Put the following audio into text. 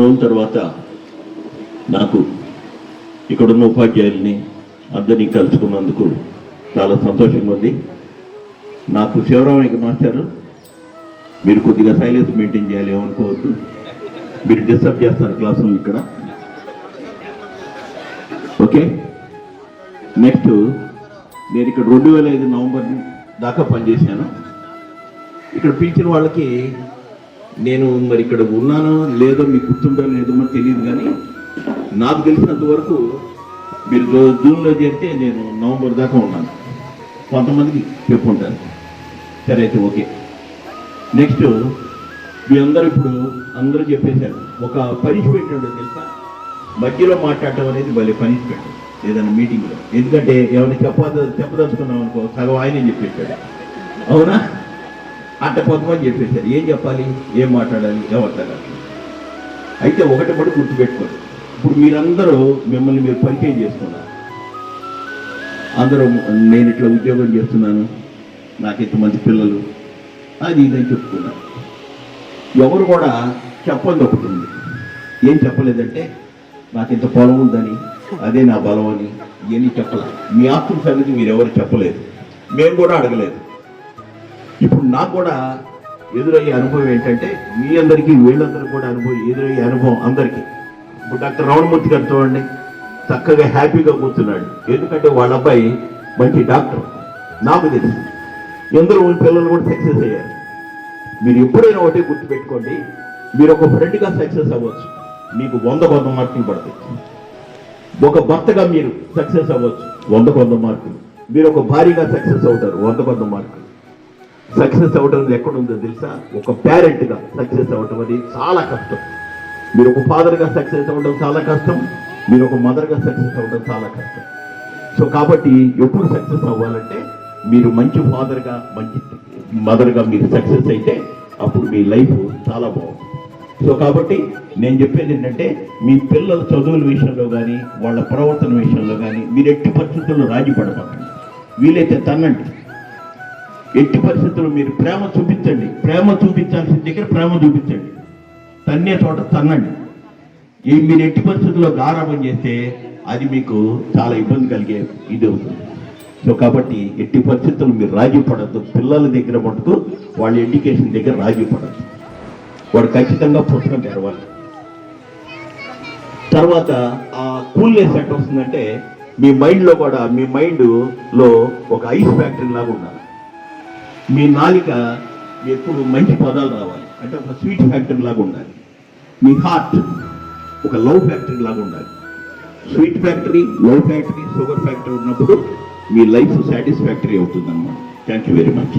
రోజుల తర్వాత నాకు ఇక్కడున్న ఉపాధ్యాయుల్ని అందరినీ కలుసుకున్నందుకు చాలా సంతోషంగా ఉంది. నాకు శివరామయ్య మాస్టారు మీరు కొద్దిగా సైలెన్స్ మెయింటైన్ చేయాలి ఏమనుకోవద్దు. మీరు డిస్టర్బ్ చేస్తారు క్లాస్ రూమ్ ఇక్కడ. ఓకే నెక్స్ట్ నేను ఇక్కడ రెండు వేల ఐదు నవంబర్ దాకా పనిచేశాను. ఇక్కడ పిలిచిన వాళ్ళకి నేను మరి ఇక్కడ ఉన్నానో లేదో మీకు గుర్తుందో లేదో మరి తెలియదు కానీ నాకు తెలిసినంత వరకు మీరు జూన్లో చేరితే నేను నవంబర్ దాకా ఉన్నాను. కొంతమందికి చెప్పుకుంటాను సరే అయితే ఓకే. నెక్స్ట్ మీ అందరూ ఇప్పుడు అందరూ చెప్పేశారు. ఒక పనిష్మెంట్ ఉండదు తెలుసా? మధ్యలో మాట్లాడటం అనేది భలే పనిష్మెంట్ ఏదైనా మీటింగ్లో. ఎందుకంటే ఏమైనా చెప్పద చెప్పదలుచుకున్నాం అనుకో సగం ఆయనే చెప్పేశాడు అవునా? అంత కొంతమంది చెప్పేశారు. ఏం చెప్పాలి? ఏం మాట్లాడాలి? ఏం అయితే ఒకటి పడి గుర్తుపెట్టుకోండి. ఇప్పుడు మీరందరూ మిమ్మల్ని మీరు పరిచయం చేసుకున్నారు. అందరూ నేను ఇట్లా ఉద్యోగం చేస్తున్నాను. నాకు ఇంతమంది పిల్లలు. అది ఇదని చెప్పుకున్నారు. ఎవరు కూడా చెప్పంది ఒకటి ఉంది. ఏం చెప్పలేదంటే నాకు ఇంత పొలం ఉందని అదే నా బలం అని ఇవన్నీ చెప్పలేదు మీ ఆస్తుల సంగతి మీరు ఎవరు చెప్పలేదు. మేము కూడా అడగలేదు. ఇప్పుడు నాకు కూడా ఎదురయ్యే అనుభవం ఏంటంటే మీ అందరికీ వీళ్ళందరికీ కూడా అనుభవం ఎదురయ్యే అనుభవం అందరికీ. ఇప్పుడు డాక్టర్ రావణమూర్తి గారు చూడండి చక్కగా హ్యాపీగా కూర్చున్నాడు. ఎందుకంటే వాళ్ళ అబ్బాయి మంచి డాక్టర్. నాకు తెలుసు. ఎందరో పిల్లలు కూడా సక్సెస్ అయ్యారు. మీరు ఎప్పుడైనా ఒకటే గుర్తుపెట్టుకోండి మీరు ఒక ఫ్రెండ్గా సక్సెస్ అవ్వచ్చు. మీకు వంద వంద మార్కులు పడతాయి. ఒక భర్తగా మీరు సక్సెస్ అవ్వచ్చు. వంద వంద మార్కులు. మీరు ఒక భారీగా సక్సెస్ అవుతారు. వంద వంద మార్కులు. సక్సెస్ అవ్వడం ఎక్కడుందో తెలుసా? ఒక పేరెంట్గా సక్సెస్ అవ్వడం అది చాలా కష్టం. మీరు ఒక ఫాదర్గా సక్సెస్ అవ్వడం చాలా కష్టం. మీరు ఒక మదర్గా సక్సెస్ అవ్వడం చాలా కష్టం. సో కాబట్టి ఎప్పుడు సక్సెస్ అవ్వాలంటే మీరు మంచి ఫాదర్గా మంచి మదర్గా మీరు సక్సెస్ అయితే అప్పుడు మీ లైఫ్ చాలా బాగుంది సో కాబట్టి నేను చెప్పేది ఏంటంటే మీ పిల్లల చదువుల విషయంలో కానీ వాళ్ళ ప్రవర్తన విషయంలో కానీ మీరు ఎట్టి పరిస్థితుల్లో రాజీ పడకండి వీలైతే తన్నండి. ఎట్టి పరిస్థితుల్లో మీరు ప్రేమ చూపించండి. ప్రేమ చూపించాల్సిన దగ్గర ప్రేమ చూపించండి. తన్నే చోట తన్నండి. ఈ మీరు ఎట్టి పరిస్థితుల్లో గారాబం చేస్తే అది మీకు చాలా ఇబ్బంది కలిగే ఇది అవుతుంది. సో కాబట్టి ఎట్టి పరిస్థితులు మీరు రాజీ పడద్దు. పిల్లల దగ్గర మటుకు వాళ్ళ ఎడ్యుకేషన్ దగ్గర రాజీ పడద్దు. వాడు ఖచ్చితంగా పుస్తకం తెరవాలి. తర్వాత ఆ కూల్నెస్ ఎట్ వస్తుందంటే మీ మైండ్లో కూడా మీ మైండ్లో ఒక ఐస్ ఫ్యాక్టరీ లాగా ఉండాలి. మీ నాలిక ఎప్పుడు మంచి పదాలు రావాలి. అంటే ఒక స్వీట్ ఫ్యాక్టరీ లాగా ఉండాలి. మీ హార్ట్ ఒక లవ్ ఫ్యాక్టరీ లాగా ఉండాలి. Sweet factory love factory sugar factory ఉన్నప్పుడు మీ లైఫ్ సాటిస్ఫాక్టరీ అవుతుంది థ్యాంక్ యూ వెరీ మచ్